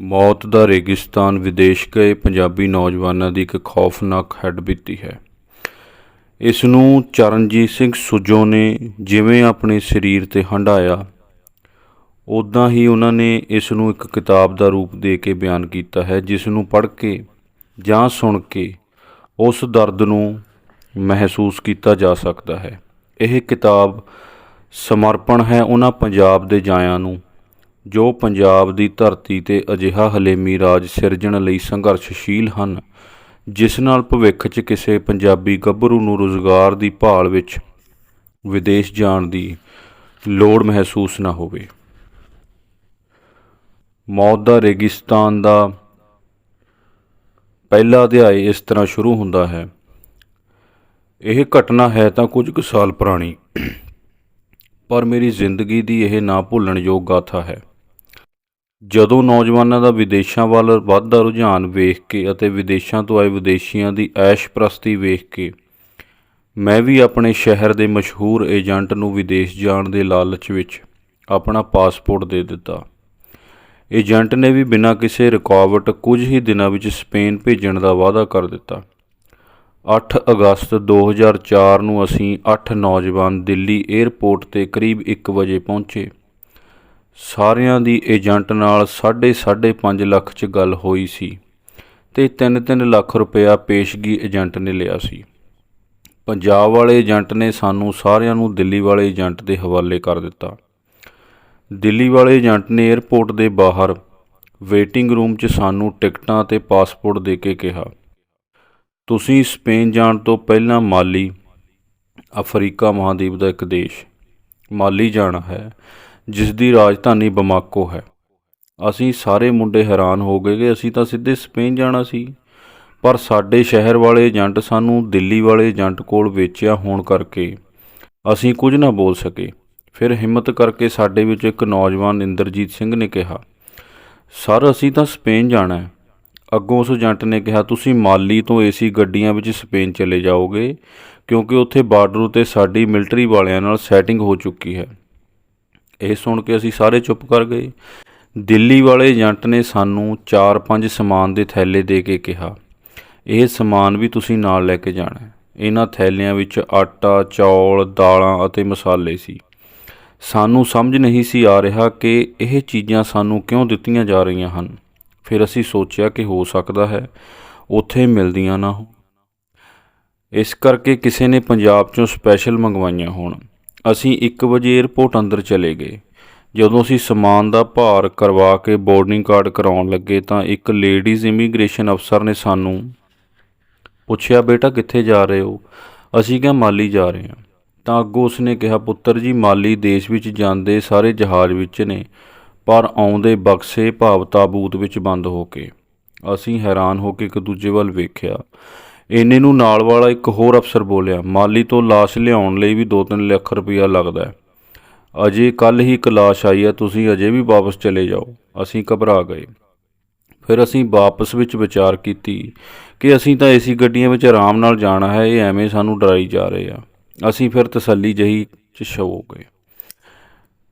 ਮੌਤ ਦਾ ਰੇਗਿਸਤਾਨ ਵਿਦੇਸ਼ ਗਏ ਪੰਜਾਬੀ ਨੌਜਵਾਨਾਂ ਦੀ ਇੱਕ ਖੌਫਨਾਕ ਹੱਡਬੀਤੀ ਹੈ। ਇਸ ਨੂੰ ਚਰਨਜੀਤ ਸਿੰਘ ਸੁੱਜੋ ਨੇ ਜਿਵੇਂ ਆਪਣੇ ਸਰੀਰ ਤੇ ਹੰਢਾਇਆ ਉਦਾਂ ਹੀ ਉਹਨਾਂ ਨੇ ਇਸ ਨੂੰ ਇੱਕ ਕਿਤਾਬ ਦਾ ਰੂਪ ਦੇ ਕੇ ਬਿਆਨ ਕੀਤਾ ਹੈ, ਜਿਸ ਨੂੰ ਪੜ੍ਹ ਕੇ ਜਾਂ ਸੁਣ ਕੇ ਉਸ ਦਰਦ ਨੂੰ ਮਹਿਸੂਸ ਕੀਤਾ ਜਾ ਸਕਦਾ ਹੈ। ਇਹ ਕਿਤਾਬ ਸਮਰਪਣ ਹੈ ਉਹਨਾਂ ਪੰਜਾਬ ਦੇ ਜਾਇਆਂ ਨੂੰ। ਜੋ ਪੰਜਾਬ ਦੀ ਧਰਤੀ ਤੇ ਅਜਿਹਾ ਹਲੇਮੀ ਰਾਜ ਸਿਰਜਣ ਲਈ ਸੰਘਰਸ਼ਸ਼ੀਲ ਹਨ, ਜਿਸ ਨਾਲ ਭਵਿੱਖ 'ਚ ਕਿਸੇ ਪੰਜਾਬੀ ਗੱਭਰੂ ਨੂੰ ਰੁਜ਼ਗਾਰ ਦੀ ਭਾਲ ਵਿੱਚ ਵਿਦੇਸ਼ ਜਾਣ ਦੀ ਲੋੜ ਮਹਿਸੂਸ ਨਾ ਹੋਵੇ। ਮੌਤ ਦਾ ਰੇਗਿਸਤਾਨ ਦਾ ਪਹਿਲਾ ਅਧਿਆਇ ਇਸ ਤਰ੍ਹਾਂ ਸ਼ੁਰੂ ਹੁੰਦਾ ਹੈ। ਇਹ ਘਟਨਾ ਹੈ ਤਾਂ ਕੁਝ ਕੁ ਸਾਲ ਪੁਰਾਣੀ, ਪਰ ਮੇਰੀ ਜ਼ਿੰਦਗੀ ਦੀ ਇਹ ਨਾ ਭੁੱਲਣਯੋਗ ਗਾਥਾ ਹੈ। ਜਦੋਂ ਨੌਜਵਾਨਾਂ ਦਾ ਵਿਦੇਸ਼ਾਂ ਵੱਲ ਵੱਧਦਾ ਰੁਝਾਨ ਵੇਖ ਕੇ ਅਤੇ ਵਿਦੇਸ਼ਾਂ ਤੋਂ ਆਏ ਵਿਦੇਸ਼ੀਆਂ ਦੀ ਐਸ਼ ਪ੍ਰਸਤੀ ਵੇਖ ਕੇ, ਮੈਂ ਵੀ ਆਪਣੇ ਸ਼ਹਿਰ ਦੇ ਮਸ਼ਹੂਰ ਏਜੰਟ ਨੂੰ ਵਿਦੇਸ਼ ਜਾਣ ਦੇ ਲਾਲਚ ਵਿੱਚ ਆਪਣਾ ਪਾਸਪੋਰਟ ਦੇ ਦਿੱਤਾ। ਏਜੰਟ ਨੇ ਵੀ ਬਿਨਾਂ ਕਿਸੇ ਰੁਕਾਵਟ ਕੁਝ ਹੀ ਦਿਨਾਂ ਵਿੱਚ ਸਪੇਨ ਭੇਜਣ ਦਾ ਵਾਅਦਾ ਕਰ ਦਿੱਤਾ। 8 ਅਗਸਤ 2004 ਨੂੰ ਅਸੀਂ 8 ਨੌਜਵਾਨ ਦਿੱਲੀ 에ਅਰਪੋਰਟ ਤੇ ਕਰੀਬ 1 ਵਜੇ ਪਹੁੰਚੇ। ਸਾਰਿਆਂ ਦੀ ਏਜੰਟ ਨਾਲ 5.5 ਲੱਖ 'ਚ ਗੱਲ ਹੋਈ ਸੀ ਤੇ 3-3 ਲੱਖ ਰੁਪਇਆ ਪੇਸ਼ਗੀ ਏਜੰਟ ਨੇ ਲਿਆ ਸੀ। ਪੰਜਾਬ ਵਾਲੇ ਏਜੰਟ ਨੇ ਸਾਨੂੰ ਸਾਰਿਆਂ ਨੂੰ ਦਿੱਲੀ ਵਾਲੇ ਏਜੰਟ ਦੇ ਹਵਾਲੇ ਕਰ ਦਿੱਤਾ। ਦਿੱਲੀ ਵਾਲੇ ਏਜੰਟ ਨੇ 에ਅਰਪੋਰਟ ਦੇ ਬਾਹਰ ਵੇਟਿੰਗ ਰੂਮ 'ਚ ਸਾਨੂੰ ਟਿਕਟਾਂ ਤੇ ਪਾਸਪੋਰਟ ਦੇ ਕੇ ਕਿਹਾ, ਤੁਸੀਂ ਸਪੇਨ ਜਾਣ ਤੋਂ ਪਹਿਲਾਂ ਮਾਲੀ, ਅਫਰੀਕਾ ਮਹਾਦੀਪ ਦਾ ਇੱਕ ਦੇਸ਼, ਮਾਲੀ ਜਾਣਾ ਹੈ ਜਿਸ ਦੀ ਰਾਜਧਾਨੀ ਬਮਾਕੋ ਹੈ। ਅਸੀਂ ਸਾਰੇ ਮੁੰਡੇ ਹੈਰਾਨ ਹੋ ਗਏ ਕਿ ਅਸੀਂ ਤਾਂ ਸਿੱਧੇ ਸਪੇਨ ਜਾਣਾ ਸੀ। ਪਰ ਸਾਡੇ ਸ਼ਹਿਰ ਵਾਲੇ ਏਜੰਟ ਸਾਨੂੰ ਦਿੱਲੀ ਵਾਲੇ ਏਜੰਟ ਕੋਲ ਵੇਚਿਆ ਹੋਣ ਕਰਕੇ ਅਸੀਂ ਕੁਝ ਨਾ ਬੋਲ ਸਕੇ। ਫਿਰ ਹਿੰਮਤ ਕਰਕੇ ਸਾਡੇ ਵਿੱਚ ਇੱਕ ਨੌਜਵਾਨ ਇੰਦਰਜੀਤ ਸਿੰਘ ਨੇ ਕਿਹਾ, ਸਰ, ਅਸੀਂ ਤਾਂ ਸਪੇਨ ਜਾਣਾ ਹੈ। ਅੱਗੋਂ ਉਸ ਏਜੰਟ ਨੇ ਕਿਹਾ, ਤੁਸੀਂ ਮਾਲੀ ਤੋਂ ਏਸੀ ਗੱਡੀਆਂ ਵਿੱਚ ਸਪੇਨ ਚਲੇ ਜਾਓਗੇ, ਕਿਉਂਕਿ ਉੱਥੇ ਬਾਰਡਰ ਉਤੇ ਸਾਡੀ ਮਿਲਟਰੀ ਵਾਲਿਆਂ ਨਾਲ ਸੈਟਿੰਗ ਹੋ ਚੁੱਕੀ ਹੈ। ਇਹ ਸੁਣ ਕੇ ਅਸੀਂ ਸਾਰੇ ਚੁੱਪ ਕਰ ਗਏ। ਦਿੱਲੀ ਵਾਲੇ ਏਜੰਟ ਨੇ ਸਾਨੂੰ 4-5 ਸਮਾਨ ਦੇ ਥੈਲੇ ਦੇ ਕੇ ਕਿਹਾ। ਇਹ ਸਮਾਨ ਵੀ ਤੁਸੀਂ ਨਾਲ ਲੈ ਕੇ ਜਾਣਾ ਹੈ। ਇਹਨਾਂ ਥੈਲਿਆਂ ਵਿੱਚ ਆਟਾ, ਚੌਲ, ਦਾਲਾਂ ਅਤੇ ਮਸਾਲੇ ਸੀ। ਸਾਨੂੰ ਸਮਝ ਨਹੀਂ ਸੀ ਆ ਰਿਹਾ ਕਿ ਇਹ ਚੀਜ਼ਾਂ ਸਾਨੂੰ ਕਿਉਂ ਦਿੱਤੀਆਂ ਜਾ ਰਹੀਆਂ ਹਨ। ਫਿਰ ਅਸੀਂ ਸੋਚਿਆ ਕਿ ਹੋ ਸਕਦਾ ਹੈ ਉੱਥੇ ਮਿਲਦੀਆਂ ਨਾ ਹੋ ਇਸ ਕਰਕੇ ਕਿਸੇ ਨੇ ਪੰਜਾਬ ਚੋਂ ਸਪੈਸ਼ਲ ਮੰਗਵਾਈਆਂ ਹੋਣ। ਅਸੀਂ 1 ਵਜੇ 에ਅਰਪੋਰਟ ਅੰਦਰ ਚਲੇ ਗਏ। ਜਦੋਂ ਅਸੀਂ ਸਮਾਨ ਦਾ ਭਾਰ ਕਰਵਾ ਕੇ ਬੋਰਡਿੰਗ ਕਾਰਡ ਕਰਾਉਣ ਲੱਗੇ ਤਾਂ ਇੱਕ ਲੇਡੀਜ਼ ਇਮੀਗ੍ਰੇਸ਼ਨ ਅਫਸਰ ਨੇ ਸਾਨੂੰ ਪੁੱਛਿਆ, ਬੇਟਾ, ਕਿੱਥੇ ਜਾ ਰਹੇ ਹੋ? ਅਸੀਂ ਕਿਹਾ, ਮਾਲੀ ਜਾ ਰਹੇ ਹਾਂ। ਤਾਂ ਅੱਗੋਂ ਉਸਨੇ ਕਿਹਾ, ਪੁੱਤਰ ਜੀ, ਮਾਲੀ ਦੇਸ਼ ਵਿੱਚ ਜਾਂਦੇ ਸਾਰੇ ਜਹਾਜ਼ ਵਿੱਚ ਨੇ, ਪਰ ਆਉਂਦੇ ਬਕਸੇ ਭਾਵ ਤਾਬੂਤ ਵਿੱਚ ਬੰਦ ਹੋ ਕੇ। ਅਸੀਂ ਹੈਰਾਨ ਹੋ ਕੇ ਇੱਕ ਦੂਜੇ ਵੱਲ ਵੇਖਿਆ। ਇੰਨੇ ਨੂੰ ਨਾਲ ਵਾਲਾ ਇੱਕ ਹੋਰ ਅਫਸਰ ਬੋਲਿਆ, ਮਾਲੀ ਤੋਂ ਲਾਸ਼ ਲਿਆਉਣ ਲਈ ਵੀ 2-3 ਲੱਖ ਰੁਪਇਆ ਲੱਗਦਾ ਹੈ। ਅਜੇ ਕੱਲ ਹੀ ਇੱਕ ਲਾਸ਼ ਆਈ ਹੈ, ਤੁਸੀਂ ਅਜੇ ਵੀ ਵਾਪਸ ਚਲੇ ਜਾਓ। ਅਸੀਂ ਘਬਰਾ ਗਏ। ਫਿਰ ਅਸੀਂ ਵਾਪਸ ਵਿੱਚ ਵਿਚਾਰ ਕੀਤੀ ਕਿ ਅਸੀਂ ਤਾਂ ਏਸੀ ਗੱਡੀਆਂ ਵਿੱਚ ਆਰਾਮ ਨਾਲ ਜਾਣਾ ਹੈ, ਇਹ ਐਵੇਂ ਸਾਨੂੰ ਡਰਾਈ ਜਾ ਰਹੇ ਆ। ਅਸੀਂ ਫਿਰ ਤਸੱਲੀ ਜਹੀ ਚ ਸੋ ਗਏ।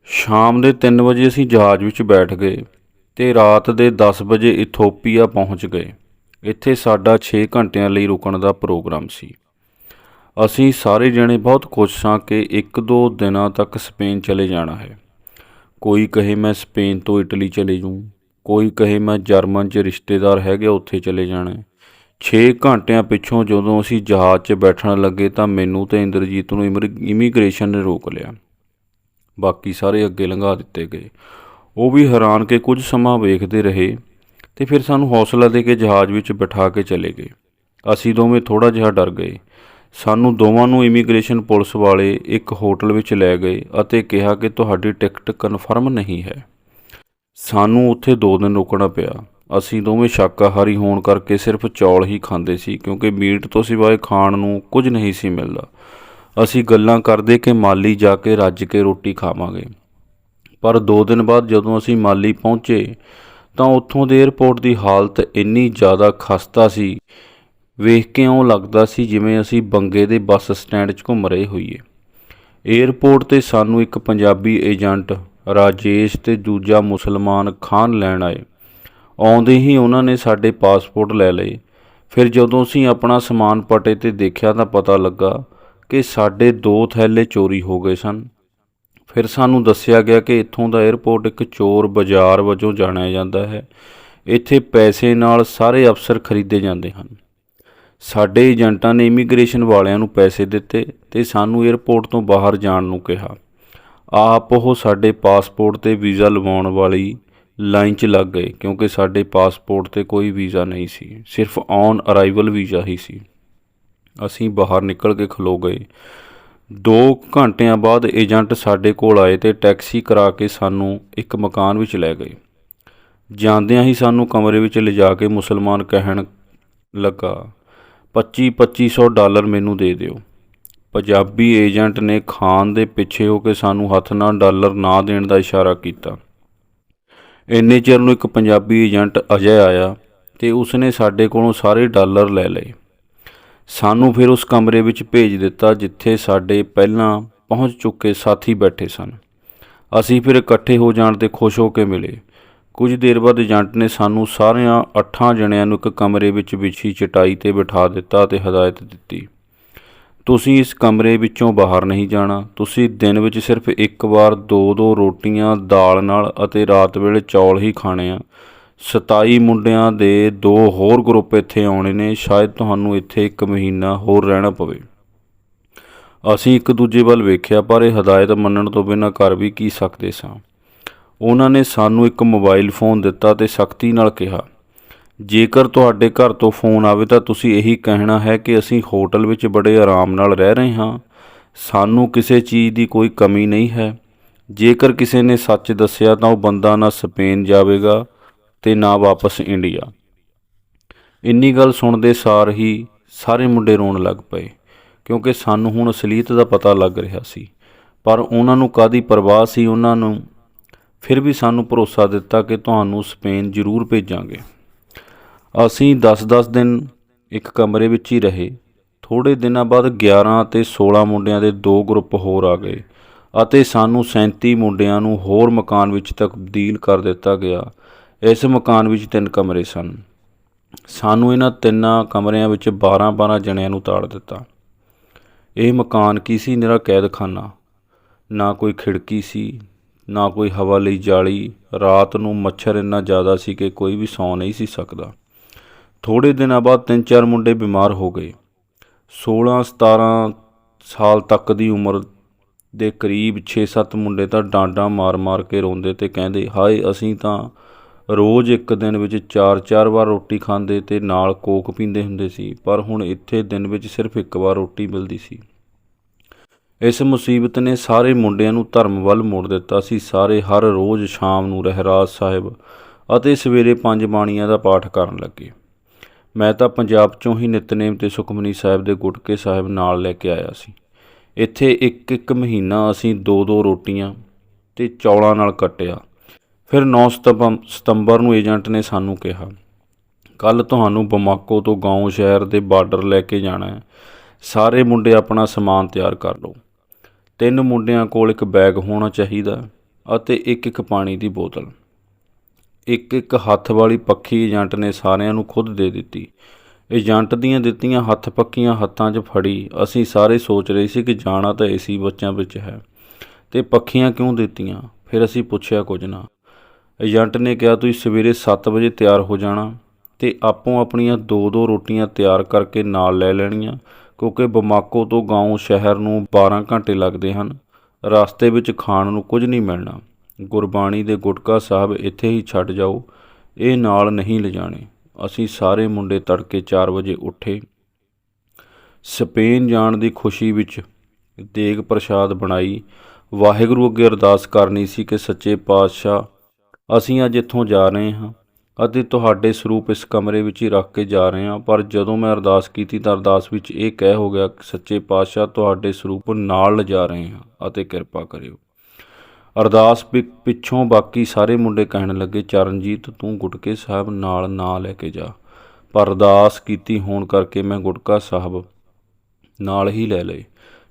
ਸ਼ਾਮ ਦੇ 3 ਵਜੇ ਅਸੀਂ ਜਹਾਜ਼ ਵਿੱਚ ਬੈਠ ਗਏ ਤੇ ਰਾਤ ਦੇ 10 ਵਜੇ ਇਥੋਪੀਆ ਪਹੁੰਚ ਗਏ। ਇੱਥੇ ਸਾਡਾ 6 ਘੰਟਿਆਂ ਲਈ ਰੁਕਣ ਦਾ ਪ੍ਰੋਗਰਾਮ ਸੀ। ਅਸੀਂ ਸਾਰੇ ਜਣੇ ਬਹੁਤ ਖੁਸ਼ ਸਾਂ ਕਿ ਇੱਕ ਦੋ ਦਿਨਾਂ ਤੱਕ ਸਪੇਨ ਚਲੇ ਜਾਣਾ ਹੈ। ਕੋਈ ਕਹੇ ਮੈਂ ਸਪੇਨ ਤੋਂ ਇਟਲੀ ਚਲੇ ਜੂੰ ਕੋਈ ਕਹੇ ਮੈਂ ਜਰਮਨ 'ਚ ਰਿਸ਼ਤੇਦਾਰ ਹੈਗੇ ਉੱਥੇ ਚਲੇ ਜਾਣਾ 6 ਘੰਟਿਆਂ ਪਿੱਛੋਂ ਜਦੋਂ ਅਸੀਂ ਜਹਾਜ਼ 'ਚ ਬੈਠਣ ਲੱਗੇ ਤਾਂ ਮੈਨੂੰ ਤੇ ਇੰਦਰਜੀਤ ਨੂੰ ਇਮੀਗ੍ਰੇਸ਼ਨ ਨੇ ਰੋਕ ਲਿਆ। ਬਾਕੀ ਸਾਰੇ ਅੱਗੇ ਲੰਘਾ ਦਿੱਤੇ ਗਏ। ਉਹ ਵੀ ਹੈਰਾਨ ਕੇ ਕੁਝ ਸਮਾਂ ਵੇਖਦੇ ਰਹੇ। ਤੇ ਫਿਰ ਸਾਨੂੰ ਹੌਸਲਾ ਦੇ ਕੇ ਜਹਾਜ਼ ਵਿੱਚ ਬਿਠਾ ਕੇ ਚਲੇ ਗਏ। ਅਸੀਂ ਦੋਵੇਂ ਥੋੜਾ ਜਿਹਾ ਡਰ ਗਏ। ਸਾਨੂੰ ਦੋਵਾਂ ਨੂੰ ਇਮੀਗ੍ਰੇਸ਼ਨ ਪੁਲਿਸ ਵਾਲੇ ਇੱਕ ਹੋਟਲ ਵਿੱਚ ਲੈ ਗਏ ਅਤੇ ਕਿਹਾ ਕਿ ਤੁਹਾਡੀ ਟਿਕਟ ਕਨਫਰਮ ਨਹੀਂ ਹੈ। ਸਾਨੂੰ ਉੱਥੇ 2 ਦਿਨ ਰੁਕਣਾ ਪਿਆ। ਅਸੀਂ ਦੋਵੇਂ ਸ਼ਾਕਾਹਾਰੀ ਹੋਣ ਕਰਕੇ ਸਿਰਫ ਚੌਲ ਹੀ ਖਾਂਦੇ ਸੀ ਕਿਉਂਕਿ ਮੀਟ ਤੋਂ ਸਿਵਾਏ ਖਾਣ ਨੂੰ ਕੁਝ ਨਹੀਂ ਸੀ ਮਿਲਦਾ। ਅਸੀਂ ਗੱਲਾਂ ਕਰਦੇ ਕਿ ਮਾਲੀ ਜਾ ਕੇ ਰੱਜ ਕੇ ਰੋਟੀ ਖਾਵਾਂਗੇ। ਪਰ 2 ਦਿਨ ਬਾਅਦ ਜਦੋਂ ਅਸੀਂ ਮਾਲੀ ਪਹੁੰਚੇ ਤਾਂ ਉੱਥੋਂ ਦੇ 에ਅਰਪੋਰਟ ਦੀ ਹਾਲਤ ਇੰਨੀ ਜ਼ਿਆਦਾ ਖਸਤਾ ਸੀ। ਵੇਖ ਕੇ ਉਹ ਲੱਗਦਾ ਸੀ ਜਿਵੇਂ ਅਸੀਂ ਬੰਗੇ ਦੇ ਬੱਸ ਸਟੈਂਡ 'ਚ ਘੁੰਮ ਰਹੇ ਹੋਈਏ। 에ਅਰਪੋਰਟ ਤੇ ਸਾਨੂੰ ਇੱਕ ਪੰਜਾਬੀ ਏਜੰਟ, ਰਾਜੇਸ਼ ਤੇ ਦੂਜਾ ਮੁਸਲਮਾਨ ਖਾਨ ਲੈਣ ਆਏ। ਆਉਂਦੇ ਹੀ ਉਹਨਾਂ ਨੇ ਸਾਡੇ ਪਾਸਪੋਰਟ ਲੈ ਲਏ। ਫਿਰ ਜਦੋਂ ਅਸੀਂ ਆਪਣਾ ਸਮਾਨ ਪਟੇ ਤੇ ਦੇਖਿਆ ਤਾਂ ਪਤਾ ਲੱਗਾ ਕਿ ਸਾਡੇ ਦੋ ਥੈਲੇ ਚੋਰੀ ਹੋ ਗਏ ਸਨ। ਫਿਰ ਸਾਨੂੰ ਦੱਸਿਆ ਗਿਆ ਕਿ ਇੱਥੋਂ ਦਾ 에ਅਰਪੋਰਟ ਇੱਕ ਚੋਰ ਬਾਜ਼ਾਰ ਵਜੋਂ ਜਾਣਿਆ ਜਾਂਦਾ ਹੈ। ਇੱਥੇ ਪੈਸੇ ਨਾਲ ਸਾਰੇ ਅਫਸਰ ਖਰੀਦੇ ਜਾਂਦੇ ਹਨ। ਸਾਡੇ ਏਜੰਟਾਂ ਨੇ ਇਮੀਗ੍ਰੇਸ਼ਨ ਵਾਲਿਆਂ ਨੂੰ ਪੈਸੇ ਦਿੱਤੇ ਤੇ ਸਾਨੂੰ 에ਅਰਪੋਰਟ ਤੋਂ ਬਾਹਰ ਜਾਣ ਨੂੰ ਕਿਹਾ। ਆਪ ਉਹ ਸਾਡੇ ਪਾਸਪੋਰਟ ਤੇ ਵੀਜ਼ਾ ਲਵਾਉਣ ਵਾਲੀ ਲਾਈਨ 'ਚ ਲੱਗ ਗਏ, ਕਿਉਂਕਿ ਸਾਡੇ ਪਾਸਪੋਰਟ ਤੇ ਕੋਈ ਵੀਜ਼ਾ ਨਹੀਂ ਸੀ, ਸਿਰਫ ਔਨ ਅਰਾਈਵਲ ਵੀਜ਼ਾ ਹੀ ਸੀ। ਅਸੀਂ ਬਾਹਰ ਨਿਕਲ ਕੇ ਖਲੋ ਗਏ। 2 ਘੰਟਿਆਂ ਬਾਅਦ ਏਜੰਟ ਸਾਡੇ ਕੋਲ ਆਏ ਤੇ ਟੈਕਸੀ ਕਰਾ ਕੇ ਸਾਨੂੰ ਇੱਕ ਮਕਾਨ ਵਿੱਚ ਲੈ ਗਏ। ਜਾਂਦਿਆਂ ਹੀ ਸਾਨੂੰ ਕਮਰੇ ਵਿੱਚ ਲਿਜਾ ਕੇ ਮੁਸਲਮਾਨ ਕਹਿਣ ਲੱਗਾ 25 2500 ਡਾਲਰ ਮੈਨੂੰ ਦੇ ਦਿਓ। ਪੰਜਾਬੀ ਏਜੰਟ ਨੇ ਖਾਨ ਦੇ ਪਿੱਛੇ ਹੋ ਕੇ ਸਾਨੂੰ ਹੱਥ ਨਾਲ ਡਾਲਰ ਨਾ ਦੇਣ ਦਾ ਇਸ਼ਾਰਾ ਕੀਤਾ। ਇੰਨੇ ਚਿਰ ਨੂੰ ਇੱਕ ਪੰਜਾਬੀ ਏਜੰਟ ਅਜੇ ਆਇਆ ਤੇ ਉਸਨੇ ਸਾਡੇ ਕੋਲੋਂ ਸਾਰੇ ਡਾਲਰ ਲੈ ਲਏ। ਸਾਨੂੰ ਫਿਰ ਉਸ ਕਮਰੇ ਵਿੱਚ ਭੇਜ ਦਿੱਤਾ ਜਿੱਥੇ ਸਾਡੇ ਪਹਿਲਾਂ ਪਹੁੰਚ ਚੁੱਕੇ ਸਾਥੀ ਬੈਠੇ ਸਨ। ਅਸੀਂ ਫਿਰ ਇਕੱਠੇ ਹੋ ਜਾਣ ਤੇ ਖੁਸ਼ ਹੋ ਕੇ ਮਿਲੇ। ਕੁਝ ਦੇਰ ਬਾਅਦ ਏਜੰਟ ਨੇ ਸਾਨੂੰ ਸਾਰਿਆਂ ਅੱਠਾਂ ਜਣਿਆਂ ਨੂੰ ਇੱਕ ਕਮਰੇ ਵਿੱਚ ਵਿਛੀ ਚਟਾਈ ਤੇ ਬਿਠਾ ਦਿੱਤਾ ਤੇ ਹਦਾਇਤ ਦਿੱਤੀ। ਤੁਸੀਂ ਇਸ ਕਮਰੇ ਵਿੱਚੋਂ ਬਾਹਰ ਨਹੀਂ ਜਾਣਾ। ਤੁਸੀਂ ਦਿਨ ਵਿੱਚ ਸਿਰਫ ਇੱਕ ਵਾਰ ਦੋ ਦੋ ਰੋਟੀਆਂ, ਦਾਲ ਨਾਲ ਅਤੇ ਰਾਤ ਵੇਲੇ ਚੌਲ ਹੀ ਖਾਣੇ ਆ। 27 ਮੁੰਡਿਆਂ ਦੇ ਦੋ ਹੋਰ ਗਰੁੱਪ ਇੱਥੇ ਆਉਣੇ ਨੇ, ਸ਼ਾਇਦ ਤੁਹਾਨੂੰ ਇੱਥੇ ਇੱਕ ਮਹੀਨਾ ਹੋਰ ਰਹਿਣਾ ਪਵੇ। ਅਸੀਂ ਇੱਕ ਦੂਜੇ ਵੱਲ ਵੇਖਿਆ, ਪਰ ਇਹ ਹਦਾਇਤ ਮੰਨਣ ਤੋਂ ਬਿਨਾਂ ਕਰ ਵੀ ਕੀ ਸਕਦੇ ਸਾਂ। ਉਹਨਾਂ ਨੇ ਸਾਨੂੰ ਇੱਕ ਮੋਬਾਈਲ ਫੋਨ ਦਿੱਤਾ ਤੇ ਸਖਤੀ ਨਾਲ ਕਿਹਾ, ਜੇਕਰ ਤੁਹਾਡੇ ਘਰ ਤੋਂ ਫੋਨ ਆਵੇ ਤਾਂ ਤੁਸੀਂ ਇਹੀ ਕਹਿਣਾ ਹੈ ਕਿ ਅਸੀਂ ਹੋਟਲ ਵਿੱਚ ਬੜੇ ਆਰਾਮ ਨਾਲ ਰਹਿ ਰਹੇ ਹਾਂ। ਸਾਨੂੰ ਕਿਸੇ ਚੀਜ਼ ਦੀ ਕੋਈ ਕਮੀ ਨਹੀਂ ਹੈ। ਜੇਕਰ ਕਿਸੇ ਨੇ ਸੱਚ ਦੱਸਿਆ ਤਾਂ ਉਹ ਬੰਦਾ ਨਾ ਸਪੇਨ ਜਾਵੇਗਾ ਤੇ ਨਾ ਵਾਪਸ ਇੰਡੀਆ। ਇੰਨੀ ਗੱਲ ਸੁਣਦੇ ਸਾਰ ਹੀ ਸਾਰੇ ਮੁੰਡੇ ਰੋਣ ਲੱਗ ਪਏ, ਕਿਉਂਕਿ ਸਾਨੂੰ ਹੁਣ ਅਸਲੀਅਤ ਦਾ ਪਤਾ ਲੱਗ ਰਿਹਾ ਸੀ। ਪਰ ਉਹਨਾਂ ਨੂੰ ਕਾਦੀ ਪਰਵਾਹ ਸੀ, ਉਹਨਾਂ ਨੂੰ ਫਿਰ ਵੀ ਸਾਨੂੰ ਭਰੋਸਾ ਦਿੱਤਾ ਕਿ ਤੁਹਾਨੂੰ ਸਪੇਨ ਜ਼ਰੂਰ ਭੇਜਾਂਗੇ। ਅਸੀਂ 10-10 ਦਿਨ ਇੱਕ ਕਮਰੇ ਵਿੱਚ ਹੀ ਰਹੇ। ਥੋੜੇ ਦਿਨਾਂ ਬਾਅਦ 11 ਅਤੇ 16 ਮੁੰਡਿਆਂ ਦੇ ਦੋ ਗਰੁੱਪ ਹੋਰ ਆ ਗਏ ਅਤੇ ਸਾਨੂੰ 37 ਮੁੰਡਿਆਂ ਨੂੰ ਹੋਰ ਮਕਾਨ ਵਿੱਚ ਤਬਦੀਲ ਕਰ ਦਿੱਤਾ ਗਿਆ। ਇਸ ਮਕਾਨ ਵਿੱਚ ਤਿੰਨ ਕਮਰੇ ਸਨ। ਸਾਨੂੰ ਇਹਨਾਂ ਤਿੰਨਾਂ ਕਮਰਿਆਂ ਵਿੱਚ 12-12 ਜਣਿਆਂ ਨੂੰ ਤਾੜ ਦਿੱਤਾ। ਇਹ ਮਕਾਨ ਕੀ ਸੀ ਨਿਰਾ ਕੈਦਖਾਨਾ, ਨਾ ਕੋਈ ਖਿੜਕੀ ਸੀ, ਨਾ ਕੋਈ ਹਵਾ ਲਈ ਜਾਲੀ, ਰਾਤ ਨੂੰ ਮੱਛਰ ਇੰਨਾ ਜ਼ਿਆਦਾ ਸੀ ਕਿ ਕੋਈ ਵੀ ਸੌ ਨਹੀਂ ਸੀ ਸਕਦਾ। ਥੋੜੇ ਦਿਨਾਂ ਬਾਅਦ ਤਿੰਨ ਚਾਰ ਮੁੰਡੇ ਬਿਮਾਰ ਹੋ ਗਏ। 16 17 ਸਾਲ ਤੱਕ ਦੀ ਉਮਰ ਦੇ ਕਰੀਬ 6-7 ਮੁੰਡੇ ਤਾਂ ਡਾਂਡਾਂ ਮਾਰ-ਮਾਰ ਕੇ ਰੋਂਦੇ ਤੇ ਕਹਿੰਦੇ, ਹਾਏ, ਅਸੀਂ ਤਾਂ ਰੋਜ਼ ਇੱਕ ਦਿਨ ਵਿੱਚ 4-4 ਵਾਰ ਰੋਟੀ ਖਾਂਦੇ ਤੇ ਨਾਲ ਕੋਕ ਪੀਂਦੇ ਹੁੰਦੇ ਸੀ, ਪਰ ਹੁਣ ਇੱਥੇ ਦਿਨ ਵਿੱਚ ਸਿਰਫ ਇੱਕ ਵਾਰ ਰੋਟੀ ਮਿਲਦੀ ਸੀ। ਇਸ ਮੁਸੀਬਤ ਨੇ ਸਾਰੇ ਮੁੰਡਿਆਂ ਨੂੰ ਧਰਮ ਵੱਲ ਮੋੜ ਦਿੱਤਾ ਸੀ। ਸਾਰੇ ਹਰ ਰੋਜ਼ ਸ਼ਾਮ ਨੂੰ ਰਹਿਰਾਜ ਸਾਹਿਬ ਅਤੇ ਸਵੇਰੇ ਪੰਜ ਬਾਣੀਆਂ ਦਾ ਪਾਠ ਕਰਨ ਲੱਗੇ। ਮੈਂ ਤਾਂ ਪੰਜਾਬ ਚੋਂ ਹੀ ਨਿਤਨੇਮ ਤੇ ਸੁਖਮਨੀ ਸਾਹਿਬ ਦੇ ਗੁਟਕੇ ਸਾਹਿਬ ਨਾਲ ਲੈ ਕੇ ਆਇਆ ਸੀ। ਇੱਥੇ ਇੱਕ ਇੱਕ ਮਹੀਨਾ ਅਸੀਂ ਦੋ ਦੋ ਰੋਟੀਆਂ ਤੇ ਚੌਲਾਂ ਨਾਲ ਕੱਟਿਆ। ਫਿਰ 9 ਸਤੰਬ- ਸਤੰਬਰ ਨੂੰ ਏਜੰਟ ਨੇ ਸਾਨੂੰ ਕਿਹਾ ਕੱਲ ਤੁਹਾਨੂੰ ਬਮਾਕੋ ਤੋਂ ਗਾਉਂ ਸ਼ਹਿਰ ਦੇ ਬਾਰਡਰ ਲੈ ਕੇ ਜਾਣਾ ਹੈ। ਸਾਰੇ ਮੁੰਡੇ ਆਪਣਾ ਸਮਾਨ ਤਿਆਰ ਕਰ ਲਓ। ਤਿੰਨ ਮੁੰਡਿਆਂ ਕੋਲ ਇੱਕ ਬੈਗ ਹੋਣਾ ਚਾਹੀਦਾ ਅਤੇ ਇੱਕ ਇੱਕ ਪਾਣੀ ਦੀ ਬੋਤਲ। ਇੱਕ ਇੱਕ ਹੱਥ ਵਾਲੀ ਪੱਖੀ ਏਜੰਟ ਨੇ ਸਾਰਿਆਂ ਨੂੰ ਖੁਦ ਦੇ ਦਿੱਤੀ। ਏਜੰਟ ਦੀਆਂ ਦਿੱਤੀਆਂ ਹੱਥ ਪੱਕੀਆਂ ਹੱਥਾਂ 'ਚ ਫੜੀ। ਅਸੀਂ ਸਾਰੇ ਸੋਚ ਰਹੇ ਸੀ ਕਿ ਜਾਣਾ ਤਾਂ ਏਸੀ ਬੱਚਿਆਂ ਵਿੱਚ ਹੈ। ਤੇ ਪੱਖੀਆਂ ਕਿਉਂ ਦਿੱਤੀਆਂ? ਫਿਰ ਅਸੀਂ ਪੁੱਛਿਆ ਕੁਝ ਨਾ। ਏਜੰਟ ਨੇ ਕਿਹਾ, ਤੁਸੀਂ ਸਵੇਰੇ 7 ਵਜੇ ਤਿਆਰ ਹੋ ਜਾਣਾ ਤੇ ਆਪੋ ਆਪਣੀਆਂ ਦੋ ਦੋ ਰੋਟੀਆਂ ਤਿਆਰ ਕਰਕੇ ਨਾਲ ਲੈ ਲੈਣੀਆਂ, ਕਿਉਂਕਿ ਬਮਾਕੋ ਤੋਂ ਗਾਉਂ ਸ਼ਹਿਰ ਨੂੰ 12 ਘੰਟੇ ਲੱਗਦੇ ਹਨ। ਰਸਤੇ ਵਿੱਚ ਖਾਣ ਨੂੰ ਕੁਝ ਨਹੀਂ ਮਿਲਣਾ। ਗੁਰਬਾਣੀ ਦੇ ਗੁਟਕਾ ਸਾਹਿਬ ਇੱਥੇ ਹੀ ਛੱਡ ਜਾਓ, ਇਹ ਨਾਲ ਨਹੀਂ ਲਿਜਾਣੇ। ਅਸੀਂ ਸਾਰੇ ਮੁੰਡੇ ਤੜਕੇ 4 ਵਜੇ ਉੱਠੇ। ਸਪੇਨ ਜਾਣ ਦੀ ਖੁਸ਼ੀ ਵਿੱਚ ਦੇਗ ਪ੍ਰਸ਼ਾਦ ਬਣਾਈ। ਵਾਹਿਗੁਰੂ ਅੱਗੇ ਅਰਦਾਸ ਕਰਨੀ ਸੀ ਕਿ ਸੱਚੇ ਪਾਤਸ਼ਾਹ ਅਸੀਂ ਅੱਜ ਇੱਥੋਂ ਜਾ ਰਹੇ ਹਾਂ ਅਤੇ ਤੁਹਾਡੇ ਸਰੂਪ ਇਸ ਕਮਰੇ ਵਿੱਚ ਹੀ ਰੱਖ ਕੇ ਜਾ ਰਹੇ ਹਾਂ। ਪਰ ਜਦੋਂ ਮੈਂ ਅਰਦਾਸ ਕੀਤੀ ਤਾਂ ਅਰਦਾਸ ਵਿੱਚ ਇਹ ਕਹਿ ਹੋ ਗਿਆ ਕਿ ਸੱਚੇ ਪਾਤਸ਼ਾਹ, ਤੁਹਾਡੇ ਸਰੂਪ ਨਾਲ ਲਿਜਾ ਰਹੇ ਹਾਂ ਅਤੇ ਕਿਰਪਾ ਕਰਿਓ। ਅਰਦਾਸ ਪਿ- ਪਿੱਛੋਂ ਬਾਕੀ ਸਾਰੇ ਮੁੰਡੇ ਕਹਿਣ ਲੱਗੇ, ਚਰਨਜੀਤ, ਤੂੰ ਗੁਟਕੇ ਸਾਹਿਬ ਨਾਲ ਨਾ ਲੈ ਕੇ ਜਾ। ਪਰ ਅਰਦਾਸ ਕੀਤੀ ਹੋਣ ਕਰਕੇ ਮੈਂ ਗੁਟਕਾ ਸਾਹਿਬ ਨਾਲ ਹੀ ਲੈ ਲਏ।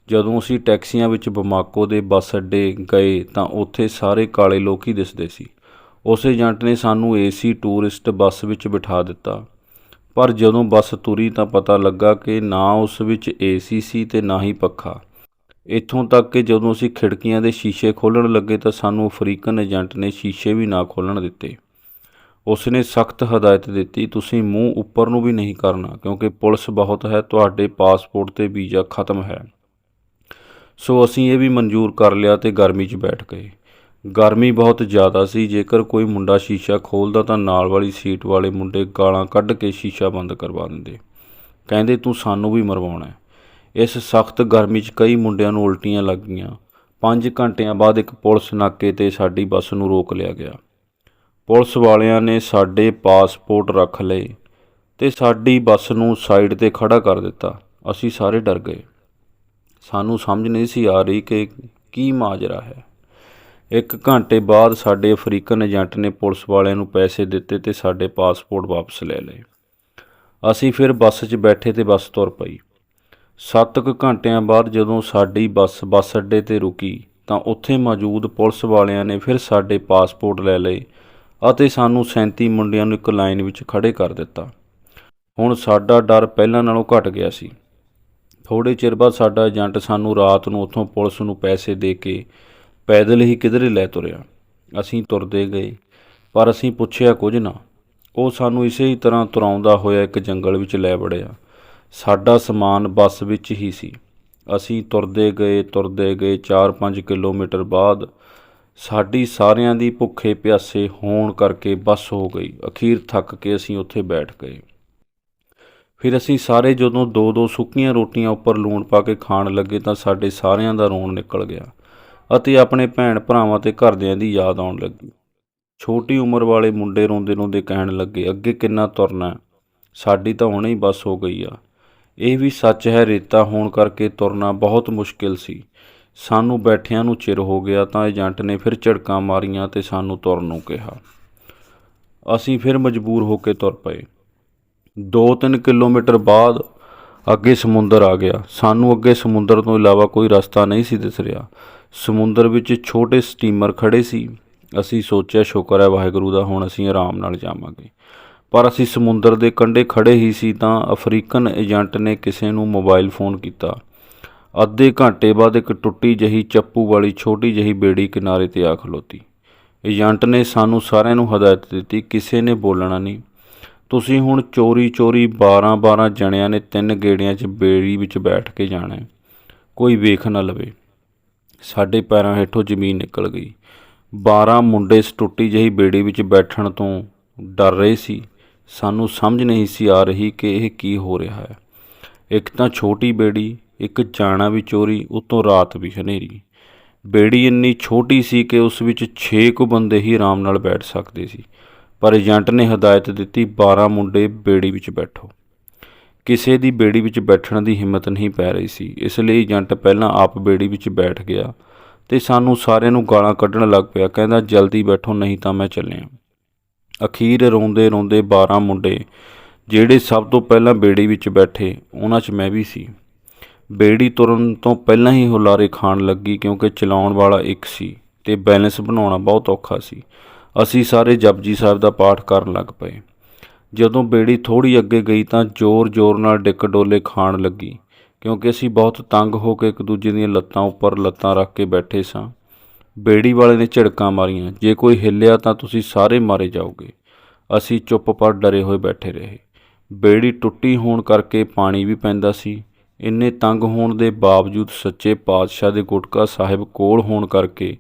ਜਦੋਂ ਅਸੀਂ ਟੈਕਸੀਆਂ ਵਿੱਚ ਬਮਾਕੋ ਦੇ ਬੱਸ ਅੱਡੇ ਗਏ ਤਾਂ ਉੱਥੇ ਸਾਰੇ ਕਾਲੇ ਲੋਕ ਹੀ ਦਿਸਦੇ ਸੀ। ਉਸ ਏਜੰਟ ਨੇ ਸਾਨੂੰ ਏਸੀ ਟੂਰਿਸਟ ਬੱਸ ਵਿੱਚ ਬਿਠਾ ਦਿੱਤਾ। ਪਰ ਜਦੋਂ ਬੱਸ ਤੁਰੀ ਤਾਂ ਪਤਾ ਲੱਗਾ ਕਿ ਨਾ ਉਸ ਵਿੱਚ ਏਸੀ ਸੀ ਤੇ ਨਾ ਹੀ ਪੱਖਾ। ਇੱਥੋਂ ਤੱਕ ਕਿ ਜਦੋਂ ਅਸੀਂ ਖਿੜਕੀਆਂ ਦੇ ਸ਼ੀਸ਼ੇ ਖੋਲ੍ਹਣ ਲੱਗੇ ਤਾਂ ਸਾਨੂੰ ਅਫਰੀਕਨ ਏਜੰਟ ਨੇ ਸ਼ੀਸ਼ੇ ਵੀ ਨਾ ਖੋਲ੍ਹਣ ਦਿੱਤੇ। ਉਸ ਨੇ ਸਖਤ ਹਦਾਇਤ ਦਿੱਤੀ, ਤੁਸੀਂ ਮੂੰਹ ਉੱਪਰ ਨੂੰ ਵੀ ਨਹੀਂ ਕਰਨਾ, ਕਿਉਂਕਿ ਪੁਲਿਸ ਬਹੁਤ ਹੈ, ਤੁਹਾਡੇ ਪਾਸਪੋਰਟ ਤੇ ਵੀਜ਼ਾ ਖਤਮ ਹੈ। ਸੋ ਅਸੀਂ ਇਹ ਵੀ ਮਨਜ਼ੂਰ ਕਰ ਲਿਆ ਤੇ ਗਰਮੀ 'ਚ ਬੈਠ ਗਏ। ਗਰਮੀ ਬਹੁਤ ਜ਼ਿਆਦਾ ਸੀ। ਜੇਕਰ ਕੋਈ ਮੁੰਡਾ ਸ਼ੀਸ਼ਾ ਖੋਲਦਾ ਤਾਂ ਨਾਲ ਵਾਲੀ ਸੀਟ ਵਾਲੇ ਮੁੰਡੇ ਗਾਲਾਂ ਕੱਢ ਕੇ ਸ਼ੀਸ਼ਾ ਬੰਦ ਕਰਵਾ ਦਿੰਦੇ। ਕਹਿੰਦੇ, ਤੂੰ ਸਾਨੂੰ ਵੀ ਮਰਵਾਉਣਾ ਇਸ ਸਖਤ ਗਰਮੀ 'ਚ ਕਈ ਮੁੰਡਿਆਂ ਨੂੰ ਉਲਟੀਆਂ ਲੱਗ ਗਈਆਂ। 5 ਘੰਟਿਆਂ ਬਾਅਦ ਇੱਕ ਪੁਲਿਸ ਨਾਕੇ ਤੇ ਸਾਡੀ ਬੱਸ ਨੂੰ ਰੋਕ ਲਿਆ ਗਿਆ। ਪੁਲਿਸ ਵਾਲਿਆਂ ਨੇ ਸਾਡੇ ਪਾਸਪੋਰਟ ਰੱਖ ਲਏ ਤੇ ਸਾਡੀ ਬੱਸ ਨੂੰ ਸਾਈਡ ਤੇ ਖੜਾ ਕਰ ਦਿੱਤਾ। ਅਸੀਂ ਸਾਰੇ ਡਰ ਗਏ। ਸਾਨੂੰ ਸਮਝ ਨਹੀਂ ਸੀ ਆ ਰਹੀ ਕਿ ਕੀ ਮਾਜਰਾ ਹੈ। ਇੱਕ ਘੰਟੇ ਬਾਅਦ ਸਾਡੇ ਅਫਰੀਕਨ ਏਜੰਟ ਨੇ ਪੁਲਿਸ ਵਾਲਿਆਂ ਨੂੰ ਪੈਸੇ ਦਿੱਤੇ ਤੇ ਸਾਡੇ ਪਾਸਪੋਰਟ ਵਾਪਸ ਲੈ ਲਏ। ਅਸੀਂ ਫਿਰ ਬੱਸ 'ਚ ਬੈਠੇ ਤੇ ਬੱਸ ਤੁਰ ਪਈ। ਸੱਤ ਕੁ ਘੰਟਿਆਂ ਬਾਅਦ ਜਦੋਂ ਸਾਡੀ ਬੱਸ ਬੱਸ ਅੱਡੇ ਤੇ ਰੁਕੀ ਤਾਂ ਉੱਥੇ ਮੌਜੂਦ ਪੁਲਿਸ ਵਾਲਿਆਂ ਨੇ ਫਿਰ ਸਾਡੇ ਪਾਸਪੋਰਟ ਲੈ ਲਏ ਅਤੇ ਸਾਨੂੰ 37 ਮੁੰਡਿਆਂ ਨੂੰ ਇੱਕ ਲਾਈਨ ਵਿੱਚ ਖੜੇ ਕਰ ਦਿੱਤਾ। ਹੁਣ ਸਾਡਾ ਡਰ ਪਹਿਲਾਂ ਨਾਲੋਂ ਘਟ ਗਿਆ ਸੀ। ਥੋੜੇ ਚਿਰ ਬਾਅਦ ਸਾਡਾ ਏਜੰਟ ਸਾਨੂੰ ਰਾਤ ਨੂੰ ਉੱਥੋਂ ਪੁਲਿਸ ਨੂੰ ਪੈਸੇ ਦੇ ਕੇ ਪੈਦਲ ਹੀ ਕਿਧਰੇ ਲੈ ਤੁਰਿਆ। ਅਸੀਂ ਤੁਰਦੇ ਗਏ, ਪਰ ਅਸੀਂ ਪੁੱਛਿਆ ਕੁਝ ਨਾ। ਉਹ ਸਾਨੂੰ ਇਸੇ ਹੀ ਤਰ੍ਹਾਂ ਤੁਰਾਉਂਦਾ ਹੋਇਆ ਇੱਕ ਜੰਗਲ ਵਿੱਚ ਲੈ ਵੜਿਆ। ਸਾਡਾ ਸਮਾਨ ਬੱਸ ਵਿੱਚ ਹੀ ਸੀ। ਅਸੀਂ ਤੁਰਦੇ ਗਏ ਤੁਰਦੇ ਗਏ 4-5 ਕਿਲੋਮੀਟਰ ਬਾਅਦ ਸਾਡੀ ਸਾਰਿਆਂ ਦੀ ਭੁੱਖੇ ਪਿਆਸੇ ਹੋਣ ਕਰਕੇ ਬੱਸ ਹੋ ਗਈ। ਅਖੀਰ ਥੱਕ ਕੇ ਅਸੀਂ ਉੱਥੇ ਬੈਠ ਗਏ। ਫਿਰ ਅਸੀਂ ਸਾਰੇ ਜਦੋਂ ਦੋ ਦੋ ਸੁੱਕੀਆਂ ਰੋਟੀਆਂ ਉੱਪਰ ਲੂਣ ਪਾ ਕੇ ਖਾਣ ਲੱਗੇ ਤਾਂ ਸਾਡੇ ਸਾਰਿਆਂ ਦਾ ਰੋਣ ਨਿਕਲ ਗਿਆ। ਅਤੇ ਆਪਣੇ ਭੈਣ ਭਰਾਵਾਂ ਤੇ ਘਰਦਿਆਂ ਦੀ ਯਾਦ ਆਉਣ ਲੱਗੀ। ਛੋਟੀ ਉਮਰ ਵਾਲੇ ਮੁੰਡੇ ਰੋਂਦੇ ਰੋਂਦੇ ਕਹਿਣ ਲੱਗੇ, ਅੱਗੇ ਕਿੰਨਾ ਤੁਰਨਾ ਸਾਡੀ ਤਾਂ ਹੁਣੇ ਹੀ ਬੱਸ ਹੋ ਗਈ ਆ। ਇਹ ਵੀ ਸੱਚ ਹੈ, ਰੇਤਾ ਹੋਣ ਕਰਕੇ ਤੁਰਨਾ ਬਹੁਤ ਮੁਸ਼ਕਿਲ ਸੀ। ਸਾਨੂੰ ਬੈਠਿਆਂ ਨੂੰ ਚਿਰ ਹੋ ਗਿਆ ਤਾਂ ਏਜੰਟ ਨੇ ਫਿਰ ਝੜਕਾਂ ਮਾਰੀਆਂ ਤੇ ਸਾਨੂੰ ਤੁਰਨ ਨੂੰ ਕਿਹਾ। ਅਸੀਂ ਫਿਰ ਮਜਬੂਰ ਹੋ ਕੇ ਤੁਰ ਪਏ। 2-3 ਕਿਲੋਮੀਟਰ ਬਾਅਦ ਅੱਗੇ ਸਮੁੰਦਰ ਆ ਗਿਆ। ਸਾਨੂੰ ਅੱਗੇ ਸਮੁੰਦਰ ਤੋਂ ਇਲਾਵਾ ਕੋਈ ਰਸਤਾ ਨਹੀਂ ਸੀ ਦਿਸ ਰਿਹਾ। ਸਮੁੰਦਰ ਵਿੱਚ ਛੋਟੇ ਸਟੀਮਰ ਖੜੇ ਸੀ। ਅਸੀਂ ਸੋਚਿਆ, ਸ਼ੁਕਰ ਹੈ ਵਾਹਿਗੁਰੂ ਦਾ, ਹੁਣ ਅਸੀਂ ਆਰਾਮ ਨਾਲ ਜਾਵਾਂਗੇ। ਪਰ ਅਸੀਂ ਸਮੁੰਦਰ ਦੇ ਕੰਢੇ ਖੜੇ ਹੀ ਸੀ ਤਾਂ ਅਫਰੀਕਨ ਏਜੰਟ ਨੇ ਕਿਸੇ ਨੂੰ ਮੋਬਾਈਲ ਫੋਨ ਕੀਤਾ। ਅੱਧੇ ਘੰਟੇ ਬਾਅਦ ਇੱਕ ਟੁੱਟੀ ਜਹੀ ਚੱਪੂ ਵਾਲੀ ਛੋਟੀ ਜਹੀ ਬੇੜੀ ਕਿਨਾਰੇ ਤੇ ਆ ਖਲੋਤੀ। ਏਜੰਟ ਨੇ ਸਾਨੂੰ ਸਾਰਿਆਂ ਨੂੰ ਹਦਾਇਤ ਦਿੱਤੀ, ਕਿਸੇ ਨੇ ਬੋਲਣਾ ਨਹੀਂ। ਤੁਸੀਂ ਹੁਣ ਚੋਰੀ ਚੋਰੀ 12 12 ਜਣਿਆਂ ਨੇ ਤਿੰਨ ਗੇੜਿਆਂ 'ਚ ਬੇੜੀ ਵਿੱਚ ਬੈਠ ਕੇ ਜਾਣਾ ਕੋਈ ਵੇਖ ਨਾ ਲਵੇ। ਸਾਡੇ ਪੈਰਾਂ ਹੇਠੋਂ ਜ਼ਮੀਨ ਨਿਕਲ ਗਈ। 12 ਮੁੰਡੇ ਸਟੁੱਟੀ ਜਿਹੀ ਬੇੜੀ ਵਿੱਚ ਬੈਠਣ ਤੋਂ ਡਰ ਰਹੇ ਸੀ। ਸਾਨੂੰ ਸਮਝ ਨਹੀਂ ਸੀ ਆ ਰਹੀ ਕਿ ਇਹ ਕੀ ਹੋ ਰਿਹਾ ਹੈ। ਇੱਕ ਤਾਂ ਛੋਟੀ ਬੇੜੀ, ਇੱਕ ਜਾਣਾ ਵੀ ਚੋਰੀ, ਉਤੋਂ ਰਾਤ ਵੀ ਹਨੇਰੀ। ਬੇੜੀ ਇੰਨੀ ਛੋਟੀ ਸੀ ਕਿ ਉਸ ਵਿੱਚ 6 ਕੁ ਬੰਦੇ ਹੀ ਆਰਾਮ ਨਾਲ ਬੈਠ ਸਕਦੇ ਸੀ। ਪਰ ਏਜੰਟ ਨੇ ਹਦਾਇਤ ਦਿੱਤੀ 12 ਮੁੰਡੇ ਬੇੜੀ ਵਿੱਚ ਬੈਠੋ। ਕਿਸੇ ਦੀ ਬੇੜੀ ਵਿੱਚ ਬੈਠਣ ਦੀ ਹਿੰਮਤ ਨਹੀਂ ਪੈ ਰਹੀ ਸੀ। ਇਸ ਲਈ ਏਜੰਟ ਪਹਿਲਾਂ ਆਪ ਬੇੜੀ ਵਿੱਚ ਬੈਠ ਗਿਆ ਤੇ ਸਾਨੂੰ ਸਾਰਿਆਂ ਨੂੰ ਗਾਲਾਂ ਕੱਢਣ ਲੱਗ ਪਿਆ, ਕਹਿੰਦਾ, ਜਲਦੀ ਬੈਠੋ, ਨਹੀਂ ਤਾਂ ਮੈਂ ਚੱਲਿਆ। ਅਖੀਰ ਰੋਂਦੇ ਰੋਂਦੇ 12 ਮੁੰਡੇ, ਜਿਹੜੇ ਸਭ ਤੋਂ ਪਹਿਲਾਂ ਬੇੜੀ ਵਿੱਚ ਬੈਠੇ, ਉਹਨਾਂ 'ਚ ਮੈਂ ਵੀ ਸੀ। ਬੇੜੀ ਤੁਰਨ ਤੋਂ ਪਹਿਲਾਂ ਹੀ ਹੁਲਾਰੇ ਖਾਣ ਲੱਗੀ, ਕਿਉਂਕਿ ਚਲਾਉਣ ਵਾਲਾ ਇੱਕ ਸੀ ਤੇ ਬੈਲੈਂਸ ਬਣਾਉਣਾ ਬਹੁਤ ਔਖਾ ਸੀ। ਅਸੀਂ ਸਾਰੇ ਜਪਜੀ ਸਾਹਿਬ ਦਾ ਪਾਠ ਕਰਨ ਲੱਗ ਪਏ। ਜਦੋਂ ਬੇੜੀ ਥੋੜੀ ਅੱਗੇ ਗਈ ਤਾਂ ਜ਼ੋਰ-ਜ਼ੋਰ ਨਾਲ ਡਿੱਕ ਡੋਲੇ ਖਾਣ ਲੱਗੀ, ਕਿਉਂਕਿ ਅਸੀਂ ਬਹੁਤ ਤੰਗ ਹੋ ਕੇ ਇੱਕ ਦੂਜੇ ਦੀਆਂ ਲੱਤਾਂ ਉੱਪਰ ਲੱਤਾਂ ਰੱਖ ਕੇ ਬੈਠੇ ਸਾਂ। ਬੇੜੀ ਵਾਲੇ ਨੇ ਝਿੜਕਾਂ ਮਾਰੀਆਂ, ਜੇ ਕੋਈ ਹਿੱਲਿਆ ਤਾਂ ਤੁਸੀਂ ਸਾਰੇ ਮਾਰੇ ਜਾਓਗੇ। ਅਸੀਂ ਚੁੱਪ ਪਰ ਡਰੇ ਹੋਏ ਬੈਠੇ ਰਹੇ। ਬੇੜੀ ਟੁੱਟੀ ਹੋਣ ਕਰਕੇ ਪਾਣੀ ਵੀ ਪੈਂਦਾ ਸੀ। ਇੰਨੇ ਤੰਗ ਹੋਣ ਦੇ ਬਾਵਜੂਦ ਸੱਚੇ ਪਾਤਸ਼ਾਹ ਦੇ ਗੁਟਕਾ ਸਾਹਿਬ ਕੋਲ ਹੋਣ ਕਰਕੇ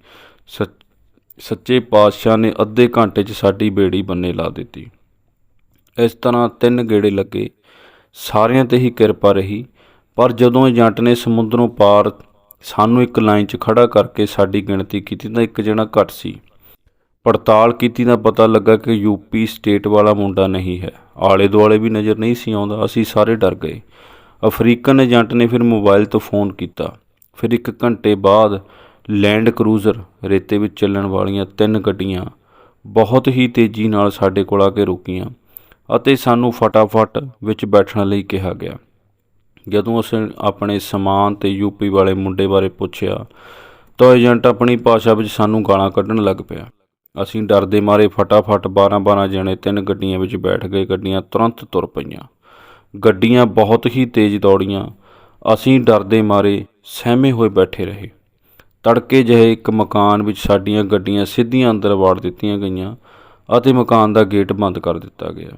ਸੱਚੇ ਪਾਤਸ਼ਾਹ ਨੇ ਅੱਧੇ ਘੰਟੇ 'ਚ ਸਾਡੀ ਬੇੜੀ ਬੰਨੇ ਲਾ ਦਿੱਤੀ। ਇਸ ਤਰ੍ਹਾਂ ਤਿੰਨ ਗੇੜੇ ਲੱਗੇ। ਸਾਰਿਆਂ ਤੇ ਹੀ ਕਿਰਪਾ ਰਹੀ। ਪਰ ਜਦੋਂ ਏਜੰਟ ਨੇ ਸਮੁੰਦਰੋਂ ਪਾਰ ਸਾਨੂੰ ਇੱਕ ਲਾਈਨ 'ਚ ਖੜਾ ਕਰਕੇ ਸਾਡੀ ਗਿਣਤੀ ਕੀਤੀ ਤਾਂ ਇੱਕ ਜਣਾ ਘੱਟ ਸੀ। ਪੜਤਾਲ ਕੀਤੀ ਤਾਂ ਪਤਾ ਲੱਗਾ ਕਿ ਯੂਪੀ ਸਟੇਟ ਵਾਲਾ ਮੁੰਡਾ ਨਹੀਂ ਹੈ। ਆਲੇ ਦੁਆਲੇ ਵੀ ਨਜ਼ਰ ਨਹੀਂ ਸੀ ਆਉਂਦਾ। ਅਸੀਂ ਸਾਰੇ ਡਰ ਗਏ। ਅਫਰੀਕਨ ਏਜੰਟ ਨੇ ਫਿਰ ਮੋਬਾਈਲ ਤੋਂ ਫੋਨ ਕੀਤਾ। ਫਿਰ ਇੱਕ ਘੰਟੇ ਬਾਅਦ ਲੈਂਡ ਕਰੂਜ਼ਰ ਰੇਤੇ ਵਿੱਚ ਚੱਲਣ ਵਾਲੀਆਂ ਤਿੰਨ ਗੱਡੀਆਂ ਬਹੁਤ ਹੀ ਤੇਜ਼ੀ ਨਾਲ ਸਾਡੇ ਕੋਲ ਆ ਕੇ ਰੁਕੀਆਂ। ਅਤੇ ਸਾਨੂੰ ਫਟਾਫਟ ਵਿੱਚ ਬੈਠਣ ਲਈ ਕਿਹਾ ਗਿਆ। ਜਦੋਂ ਅਸੀਂ ਆਪਣੇ ਸਮਾਨ ਤੇ ਯੂਪੀ ਵਾਲੇ ਮੁੰਡੇ ਬਾਰੇ ਪੁੱਛਿਆ, ਤਾਂ ਏਜੰਟ ਆਪਣੀ ਭਾਸ਼ਾ ਵਿੱਚ ਸਾਨੂੰ ਗਾਲਾਂ ਕੱਢਣ ਲੱਗ ਪਿਆ। ਅਸੀਂ ਡਰਦੇ ਮਾਰੇ ਫਟਾਫਟ 12-12 ਜਣੇ ਤਿੰਨ ਗੱਡੀਆਂ ਵਿੱਚ ਬੈਠ ਗਏ। ਗੱਡੀਆਂ ਤੁਰੰਤ ਤੁਰ ਪਈਆਂ। ਗੱਡੀਆਂ ਬਹੁਤ ਹੀ ਤੇਜ਼ ਦੌੜੀਆਂ। ਅਸੀਂ ਡਰਦੇ ਮਾਰੇ ਸਹਿਮੇ ਹੋਏ ਬੈਠੇ ਰਹੇ। ਤੜਕੇ ਜਿਹੇ ਇੱਕ ਮਕਾਨ ਵਿੱਚ ਸਾਡੀਆਂ ਗੱਡੀਆਂ ਸਿੱਧੀਆਂ ਅੰਦਰ ਵਾੜ ਦਿੱਤੀਆਂ ਗਈਆਂ ਅਤੇ ਮਕਾਨ ਦਾ ਗੇਟ ਬੰਦ ਕਰ ਦਿੱਤਾ ਗਿਆ।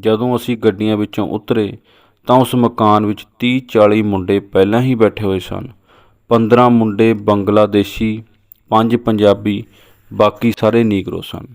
ਜਦੋਂ ਅਸੀਂ ਗੱਡੀਆਂ ਵਿੱਚੋਂ ਉਤਰੇ ਤਾਂ ਉਸ ਮਕਾਨ ਵਿੱਚ 30-40 ਮੁੰਡੇ ਪਹਿਲਾਂ ਹੀ ਬੈਠੇ ਹੋਏ ਸਨ। 15 ਮੁੰਡੇ ਬੰਗਲਾਦੇਸ਼ੀ, ਪੰਜ ਪੰਜਾਬੀ, ਬਾਕੀ ਸਾਰੇ ਨੀਗਰੋ ਸਨ।